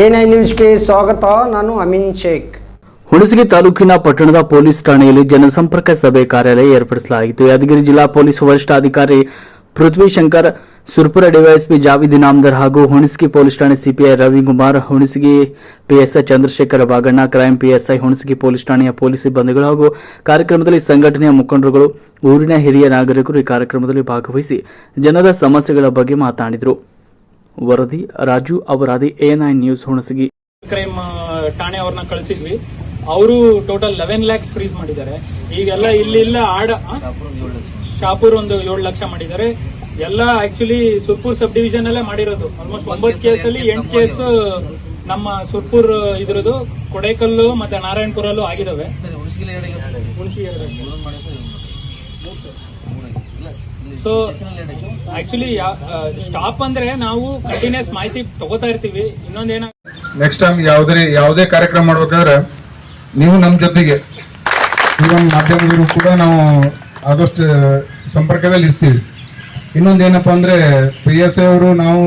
NI ನ್ಯೂಸ್ಗೆ ಸ್ವಾಗತ, ನಾನು ಅಮೀನ್ ಶೇಖ್. ಹುಣಸಗಿ ತಾಲೂಕಿನ ಪಟ್ಟಣದ ಪೊಲೀಸ್ ಠಾಣೆಯಲ್ಲಿ ಜನಸಂಪರ್ಕ ಸಭೆ ಕಾರ್ಯಾಲಯ ಏರ್ಪಡಿಸಲಾಗಿತ್ತು. ಯಾದಗಿರಿ ಜಿಲ್ಲಾ ಪೊಲೀಸ್ ವರಿಷ್ಠಾಧಿಕಾರಿ ಪೃಥ್ವಿ ಶಂಕರ್, ಸುರ್ಪುರ ಡಿವೈಎಸ್ಪಿ ಜಾವಿದ್ ಇನಾಮ್ದರ್ ಹಾಗೂ ಹುಣಸಗಿ ಪೊಲೀಸ್ ಠಾಣೆ CPI Ravikumar, Hunasagi PSI Chandrashekhar Baganna, crime PSI Hunasagi police ಠಾಣೆಯ ಪೊಲೀಸ್ ಸಿಬ್ಬಂದಿಗಳು ಹಾಗೂ ಕಾರ್ಯಕ್ರಮದಲ್ಲಿ ಸಂಘಟನೆಯ ಮುಖಂಡರುಗಳು, ಊರಿನ ಹಿರಿಯ ನಾಗರಿಕರು ಈ ಕಾರ್ಯಕ್ರಮದಲ್ಲಿ ಭಾಗವಹಿಸಿ ಜನರ ಸಮಸ್ಯೆಗಳ ಬಗ್ಗೆ ಮಾತನಾಡಿದರು ವರದಿ Raju Avaradi ANI news Hunasagi. Crime ಠಾಣೆ ಅವ್ರನ್ನ ಕಳಿಸಿದ್ವಿ. ಅವರು ಟೋಟಲ್ ಲೆವೆನ್ ಲ್ಯಾಕ್ಸ್ ಫ್ರೀಸ್ ಮಾಡಿದ್ದಾರೆ. ಈಗೆಲ್ಲ ಇಲ್ಲಿ ಇಲ್ಲ ಆಡ ಶಾಪುರ್ ಒಂದು ಏಳು ಲಕ್ಷ ಮಾಡಿದ್ದಾರೆ. ಎಲ್ಲ ಆಕ್ಚುಲಿ ಸುರ್ಪುರ್ ಸಬ್ ಡಿವಿಷನ್ ಅಲ್ಲೇ ಮಾಡಿರೋದು. ಆಲ್ಮೋಸ್ಟ್ ಒಂಬತ್ತು ಕೇಸಲ್ಲಿ ಎಂಟು ಕೇಸ್ ನಮ್ಮ ಸುರ್ಪುರ್ ಇದ್ರದ್ದು ಕೊಡೇಕಲ್ಲು ಮತ್ತೆ ನಾರಾಯಣಪುರಲ್ಲೂ ಆಗಿದಾವೆ. ಸೊ ಆಕ್ಚುಲಿ ಸ್ಟಾಪ್ ಅಂದ್ರೆ ನಾವು ಕಂಟಿನ್ಯೂಸ್ ಮಾಹಿತಿ ತಗೋತಾ ಇರ್ತೀವಿ. ಇನ್ನೊಂದೇನ ನೆಕ್ಸ್ಟ್ ಟೈಮ್ ಯಾವುದೇ ಯಾವುದೇ ಕಾರ್ಯಕ್ರಮ ಮಾಡ್ಬೇಕಾದ್ರೆ ನೀವು ನಮ್ಮ ಜೊತೆಗೆ. ಈಗ ಮಾಧ್ಯಮದವರು ಕೂಡ ನಾವು ಆದಷ್ಟು ಸಂಪರ್ಕದಲ್ಲಿ ಇರ್ತೀವಿ. ಇನ್ನೊಂದೇನಪ್ಪ ಅಂದ್ರೆ ಪಿ ಎಸ್ ಅವರು ನಾವು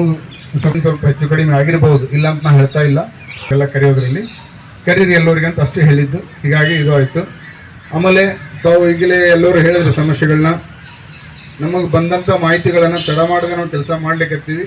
ಸ್ವಲ್ಪ ಸ್ವಲ್ಪ ಹೆಚ್ಚು ಕಡಿಮೆ ಆಗಿರಬಹುದು ಇಲ್ಲ ಅಂತ ನಾನು ಹೇಳ್ತಾ ಇಲ್ಲ. ಎಲ್ಲ ಕರೆಯೋದ್ರಲ್ಲಿ. ಕರೀರಿ ಎಲ್ಲರಿಗೆ ಅಂತ ಅಷ್ಟೇ ಹೇಳಿದ್ದು. ಹೀಗಾಗಿ ಇದು ಆಯಿತು. ಆಮೇಲೆ ತಾವು ಈಗಲೇ ಎಲ್ಲರೂ ಹೇಳಿದ್ರು ಸಮಸ್ಯೆಗಳನ್ನ. ನಮಗೆ ಬಂದಂತ ಮಾಹಿತಿಗಳನ್ನ ತಡ ಮಾಡದೆ ನಾವು ಕೆಲಸ ಮಾಡ್ಲಿಕ್ಕೆ